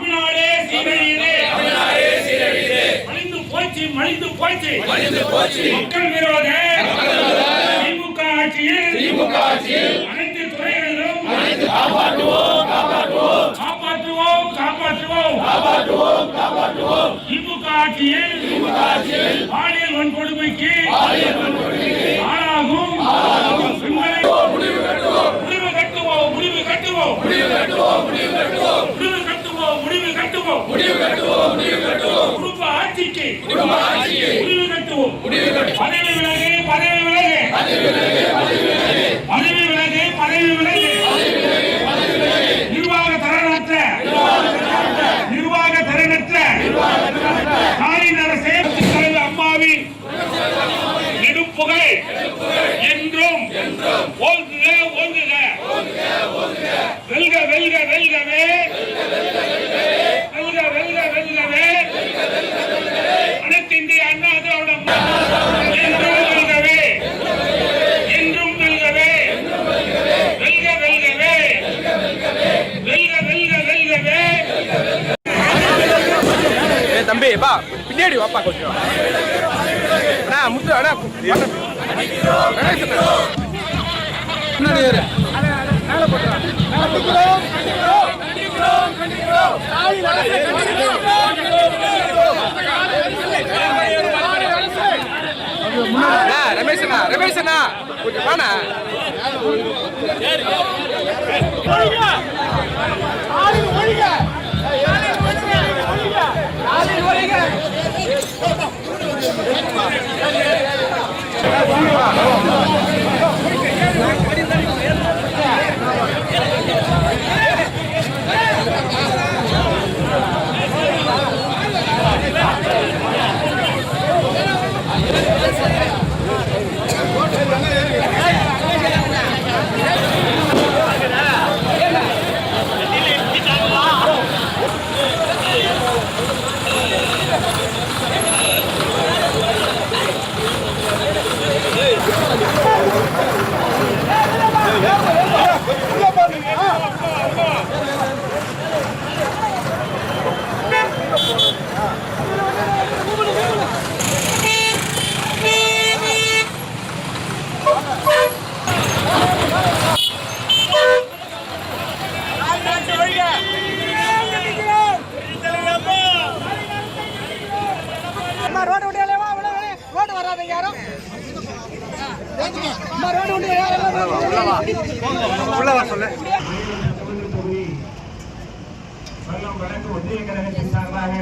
தமிழ்நாடே சீரழியுது. தமிழ்நாடே சீரழியுது. மலிந்து போச்சு மலிந்து போச்சு. மனித போச்சு. மக்கள் விரோத. திமுக ஆட்சியில். திமுக ஆட்சியில். அனைத்து துறைகளிலும். காப்பாற்றுவோம் காப்பாற்றுவோம். காப்பாற்றுவோம் காப்பாற்றுவோம். காப்பாற்றுவோம் காப்பாற்றுவோம். திமுக ஆட்சியில். திமுக ஆட்சியில். பாலியல் வன்கொடுமைக்கு. பாலியல் வன்கொடுமைக்கு. ஆளாகும். பெண்களை முடிவு கட்டுவோம். முடிவு கட்டுவோம் முடிவு கட்டுவோம். முடிவு கட்டுவோம் முடிவு கட்டுவோம். கட்டுவோம். முடிவு கட்டுவோம் முடிவு கட்டுவோம். குடும்ப ஆட்சிக்கு குடும்ப ஆட்சிக்கு முடிவு கட்டுவோம். முடிவு கட்டுவோம். பதவி விலகு பதவி விலகு. பதவி விலகு பதவி விலகு. நிர்வாக தரனற்ற நிர்வாக தரனற்ற ஸ்டாலின் அரசே தலைவர் அம்மாவின் நெடும் புகழ் என்றும் ஓங்குக ஓங்குக. வெல்க வெல்க வெல்கவே. தம்பி பா பின்னாடி வாப்பா கொஞ்சம். அண்ணா முத்து அண்ணா பின்னாடி ஏறு அண்ணா ரமேஷ் அண்ணா ரமேஷ் அண்ணா. கொஞ்சம் வாண்ணா. Thank you. உள்ளவா சொல்லு வெள்ளம் வழக்கு ஒன்றிய கழகத்தின் சார்பாக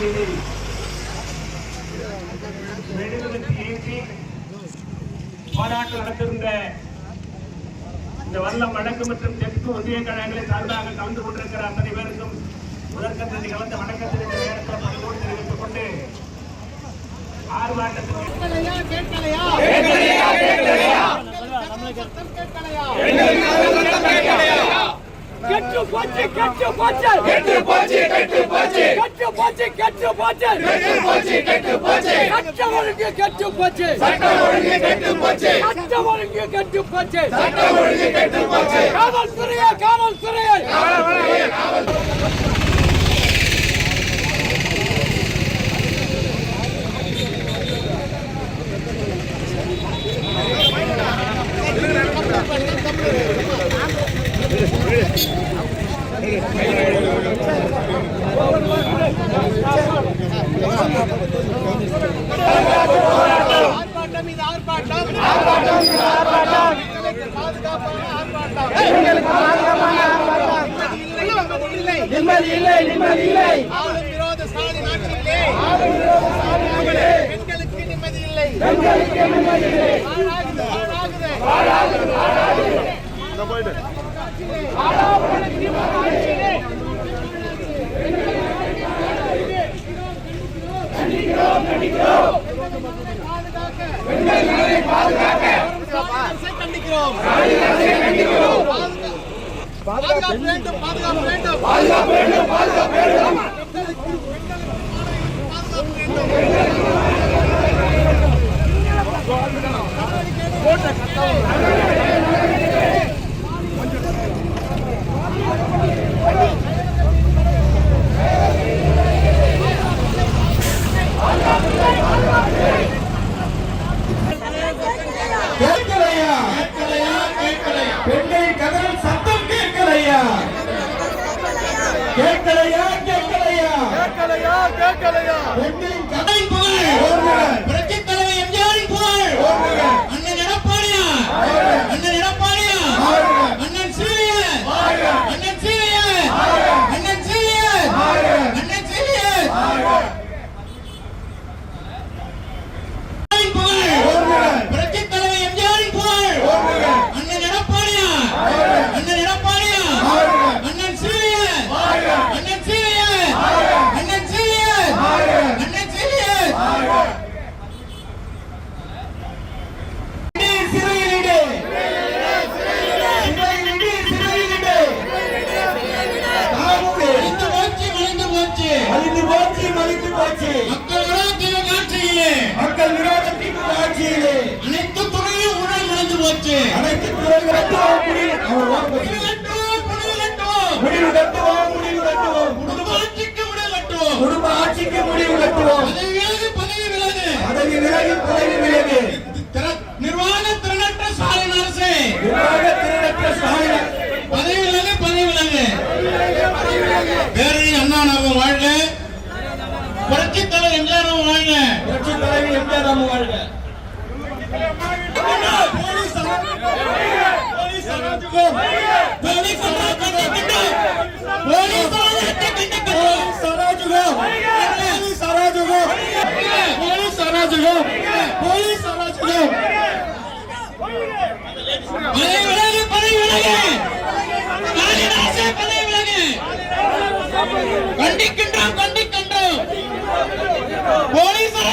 கண்டிக்கிறோம் மெழுகுவர்த்தி ஏற்றி போராட்டம் நடத்திருந்த இந்த வல்லம் வடக்கு மற்றும் தெற்கு ஒன்றிய கழகங்களை சார்பாக கலந்து கொண்டிருக்கிற அத்தனை பேருக்கும் முதற்கத்தில் கலந்த வணக்கத்தில் இந்த நேரத்தில் பணிவோடு தெரிவித்துக் கொண்டு ஆர்ப்பாட்டத்தில் கெட்டு போச்சு கெட்டு போச்சு. கெட்டு போச்சு கெட்டு போச்சு. கெட்டு போச்சு கெட்டு போச்சு. கெட்டு போச்சு கெட்டு போச்சு. சட்ட ஒழுங்கு கெட்டு போச்சு. சட்ட ஒழுங்கு கெட்டு போச்சு. சட்ட ஒழுங்கு கெட்டு போச்சு. சட்ட ஒழுங்கு கெட்டு போச்சு. காவல்துறையே காவல்துறையே. நிம்மதி இல்லை நிம்மதி இல்லை ஆளும் விரோத ஸ்டாலின் ஆட்சியிலே பெண்களுக்கு நிம்மதி இல்லை பாழாகுது, பாழாகுது. அரசை கண்டிக்கிறோம் பாதுகாப்பு வேண்டும் பாதுகாப்பு வேண்டும். பாதுகாப்பு வேண்டும் பாதுகாப்பு வேண்டும் கேட்கலையா கேட்கலையா கேட்கலையா கேட்கலையா கேட்கலையா கதை புகழ். தலைவர் எம்ஜிஆரின் புகழ். அண்ணன் எடப்பாடியா அண்ணன் ज़्यादा मोबाइल है ಕಂಡಿಕ್ಕಂಡ್ರು ಕಂಡಿಕ್ಕಂಡ್ರು ಪೊಲೀಸರ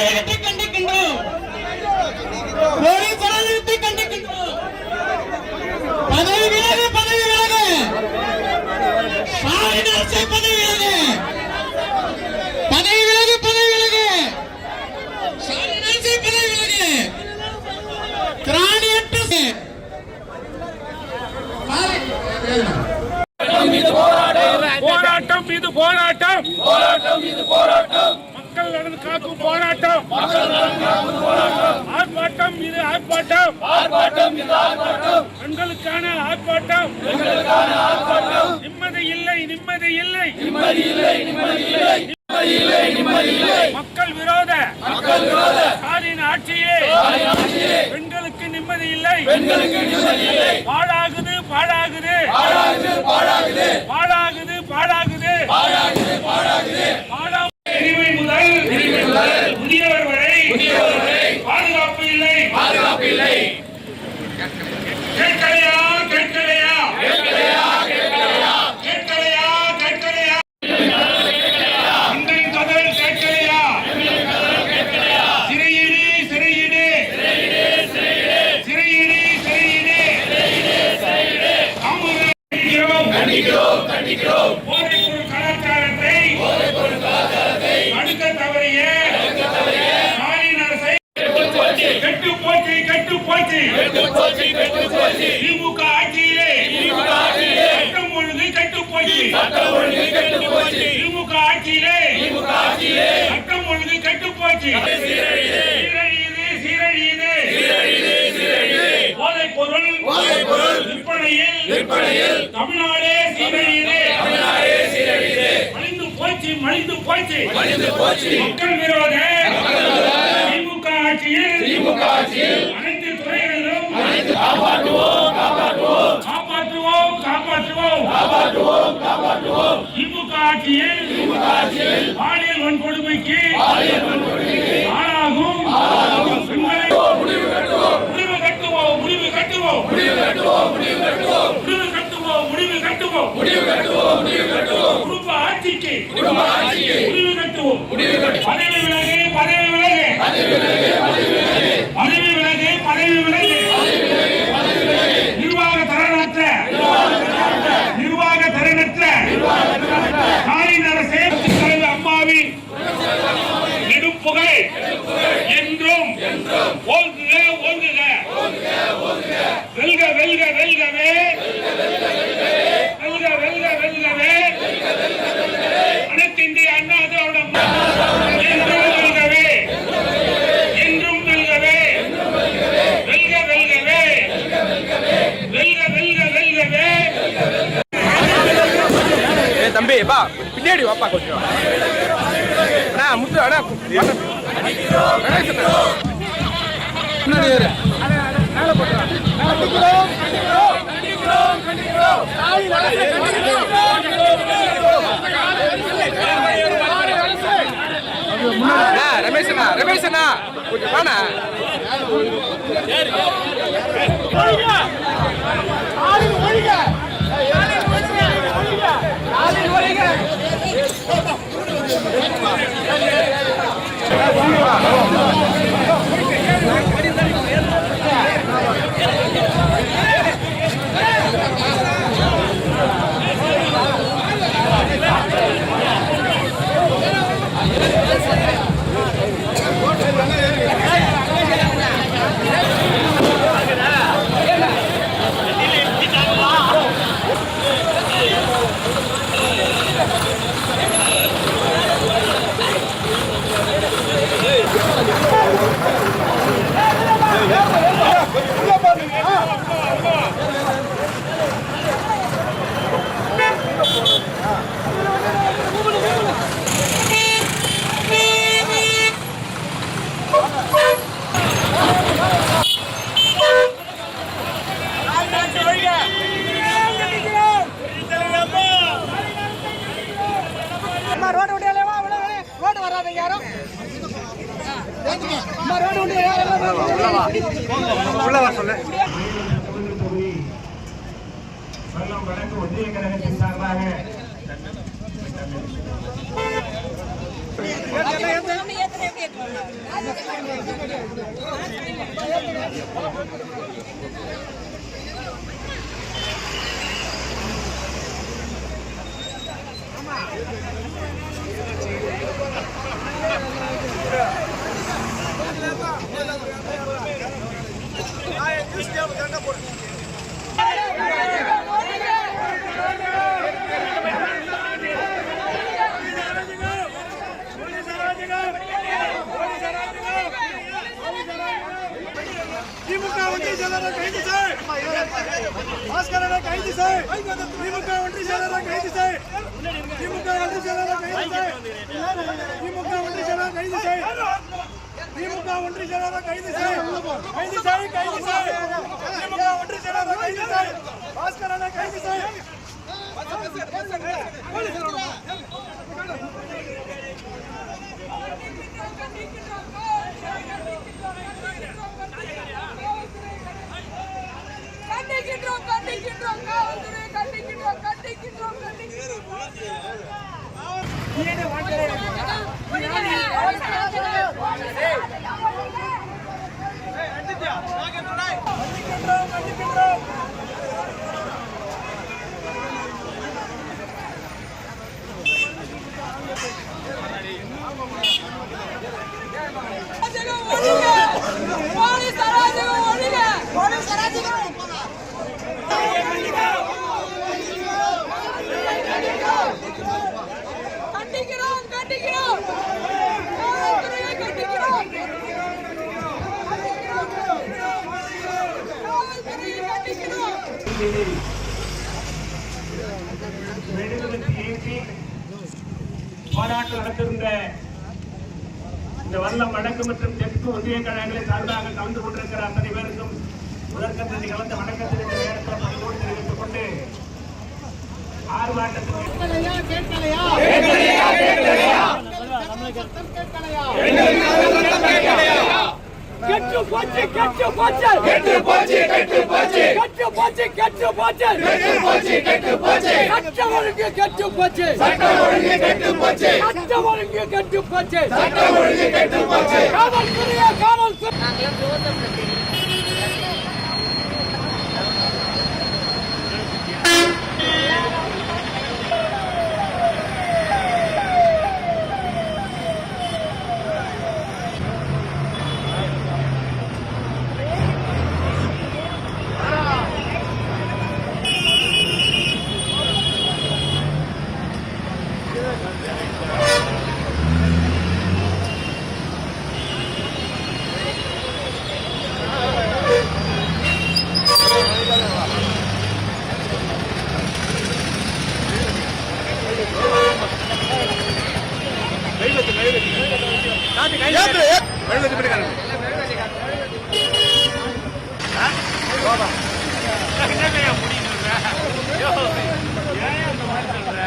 ஆட்சி போதைப் பொருள் விற்பனையில். விற்பனையில். தமிழ்நாடே சீரழியுது தமிழ்நாடே சீரழியுது மலிந்து போச்சு மலிந்து போச்சு. மலிந்து போச்சு. மக்கள் விரோத. திமுக ஆட்சியில். திமுக ஆட்சியில். அனைத்து துறைகளிலும். அனைத்து காப்பாற்றுவோம் காப்பாற்றுவோம். காப்பாற்றுவோம் காப்பாற்றுவோம். காப்பாற்றுவோம் காப்பாற்றுவோம். திமுக ஆட்சியில் பாலியல் கட்டுவோம் முடிவு கட்டுவோம் முடிவு கட்டுவோம் குடும்ப ஆட்சிக்கு குடும்ப ஆட்சிக்கு முடிவு கட்டுவோம். முடிவு கட்டுவோம் பதவி விலகு பதவி விலகு பதவி விலகு. பதவி விலகு பதவி விலகு. தம்பி பா பின்னாடி வாப்பா கொஞ்சம். அண்ணா முத்து அண்ணா முன்னாடி வேறு ரமேஷ் அண்ணா Come on, come on. Come on. கண்டிக்கின்றோம் கண்டிக்கின்றோம் காவல்துறை கண்டிக்கின்றோம் கண்டிக்கின்றோம் கண்டிக்கின்றோம் கண்டிக்கின்றோம் அராஜகம் ஒழிக போலீஸ் அராஜகம் ஒழிக போலீஸ் அராஜகம் கண்டிக்கிறோம் கண்டிக்கிறோம் காவல்துறையை கண்டிக்கிறோம் காவல்துறையை ஏற்றி போராட்டம் நடத்திருந்த இந்த வல்லம் வடக்கு மற்றும் தெற்கு ஒன்றிய கழகங்களின் சார்பாக கலந்து கொண்டிருக்கிற அத்தனை பேருக்கும் முதற்கத்தில் கலந்த வணக்கத்தில் இந்த நேரத்தில் பணிவோடு தெரிவித்துக் கொண்டு ஆர்ப்பாட்டத்தில் கெட்டு போச்சு கெட்டு போச்சு. கெட்டு போச்சு கெட்டு போச்சு. கெட்டு போச்சு கெட்டு போச்சு. கெட்டு போச்சு கெட்டு போச்சு. சட்டம் ஒழுங்கு கெட்டு போச்சு. சட்டம் ஒழுங்கு கெட்டு போச்சு. சட்டம் ஒழுங்கு கெட்டு போச்சு. சட்டம் ஒழுங்கு கெட்டு போச்சு. காவல்துறையே காவல்துறை அண்ணா ஓர வேணா நான் ஓர வேணா அண்ணா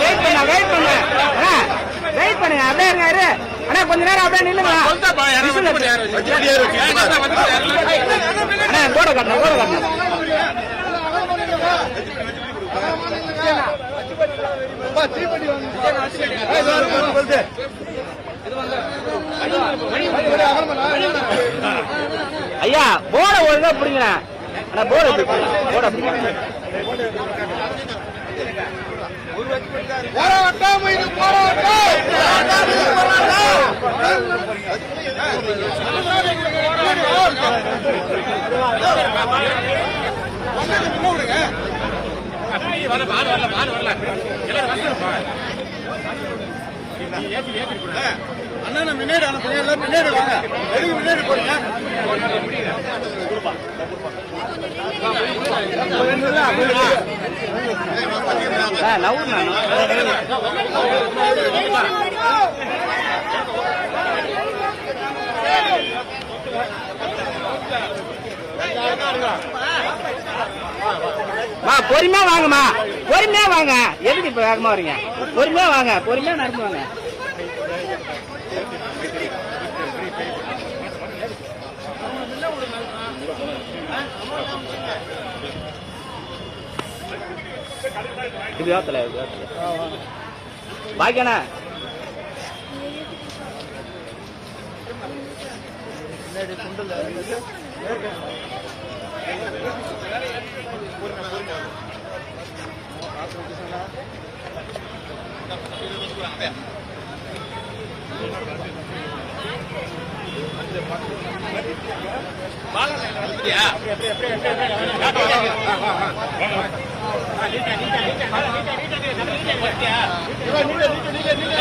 வெயிட் பண்ண வெயிட் பண்ண வெயிட் பண்ணுங்க அப்படியே இருங்க இரு அண்ணா கொஞ்ச நேரம் அப்படியே நில்லுங்க போட காட்டணும் போட காட்டணும் ஐயா போட ஒழுங்கா பிடிங்கண்ணா ஆனா போட போட போராட்டம் வரல வரல வரல எல்லாரும் அண்ணா நான் முன்னாடி அனுப்புறேன் முன்னாடி வாங்க. எதுக்கு முன்னாடி போறீங்க? லவ் வா பொறுமையா வாங்கம்மா. பொறுமையா வாங்க. எதுக்கு இப்ப வேகமா வரீங்க? பொறுமையா வாங்க. பொறுமையா நடந்து வாங்க. இது யோத்தல இது யோத்தல பாக்கியண்ணா நீங்க நீங்க நீங்க நீங்க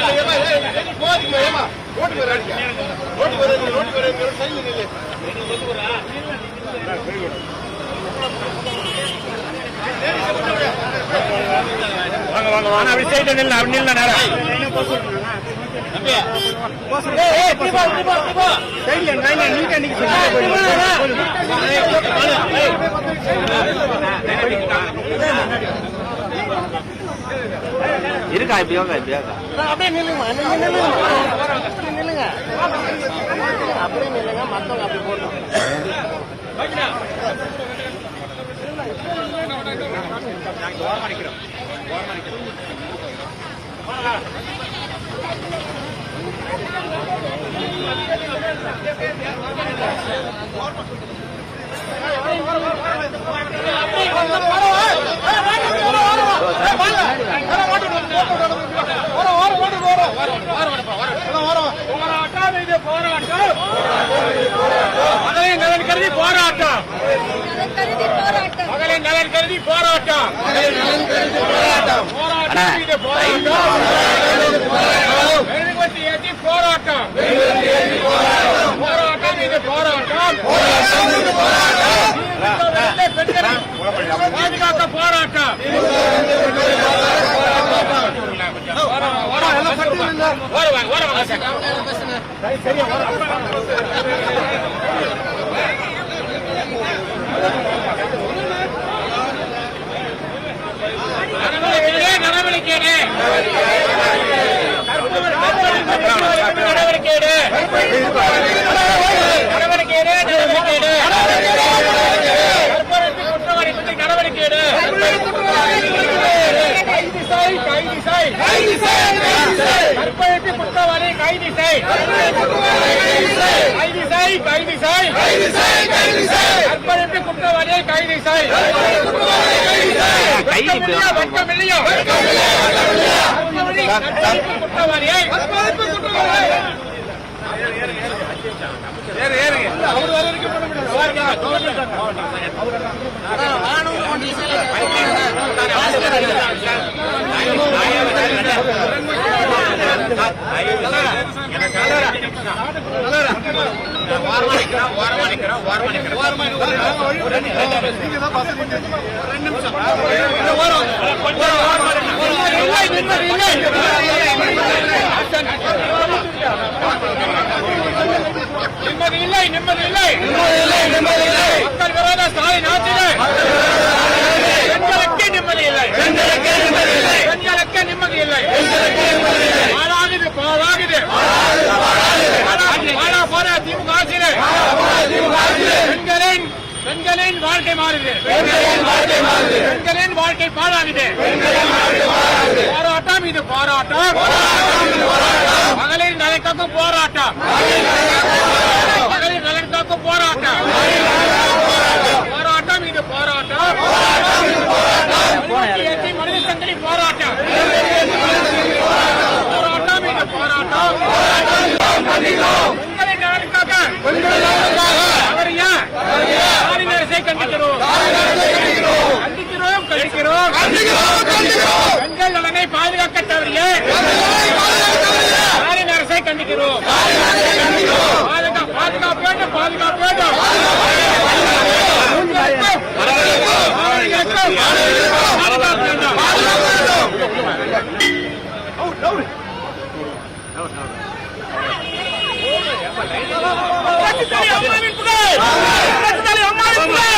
வாங்க வாங்க வாங்க. அப்படி சைடு நில்ல அப்படி நில்ல நேரம் நீட்டா நிக்க இருக்கா இப்படி யோகா இப்படி யோகா அப்படியே நில்லுங்க நீங்க நில்லுங்க. இப்படி நில்லுங்க. அப்படியே நில்லுங்க மத்தவங்க அப்படி போட்டோம் போராட்டம் இது போராட்டம். மகளிர் நலன் கருதி போராட்டம் மகளிர் நலன் கருதி போராட்டம் போராட்டம் போராட்டம் போராட்டம் இது போராட்டம். பாதுகாக்க போராட்டம். நடவடிக்கை நடவடிக்கை நடவடிக்கை எடு, நடவடிக்கை எடு. கற்பழிப்பு குற்றவாளி பற்றி நடவடிக்கை எடு. கைது செய், கைது செய். கற்பழிப்பு குற்றவாளி கைது செய். கைது செய், கைது செய். கற்பழிப்பு குற்றவாளியை கைது செய். கைது இப்படி வா. வெட்கமில்லையா? வெட்கமில்லையா? கற்பழிப்பு நிம்மதி இல்லை. நிம்மதி இல்லை மக்கள் விரோத ஸ்டாலின் ஆட்சியிலே பெண்களுக்கு நிம்மதி இல்லை பெண்களுக்கு நிம்மதி பாழாகுது பாழாகுது பாழா போற திமுக ஆட்சியிலே பெண்களின் பெண்களின் வாழ்க்கை மாறுது. பெண்களின் வாழ்க்கை பாழாகுது. போராட்டம் இது போராட்டம். மகளிர் நலனுக்காக போராட்டம். மகளிர் நலனுக்காக போராட்டம். போராட்டம். இது போராட்டம். மனித சங்கிலி போராட்டம். போராட்டம் இது போராட்டம். பெண்களின் நலனுக்காக. ஆளுநர் அரசை கண்டிக்கிறோம் கண்டிக்கிறோம் கண்டிக்கிறோம். பெண்கள் நலனை பாதுகாக்க தவறிய ஸ்டாலின் அரசை கண்டிக்கிறோம். பாதுகாப்பு வேண்டும் பாதுகாப்பு வேண்டும். அம்மாவின் புகழ் அம்மாவின் புகழ்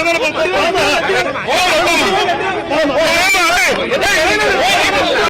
போமா போமா போமா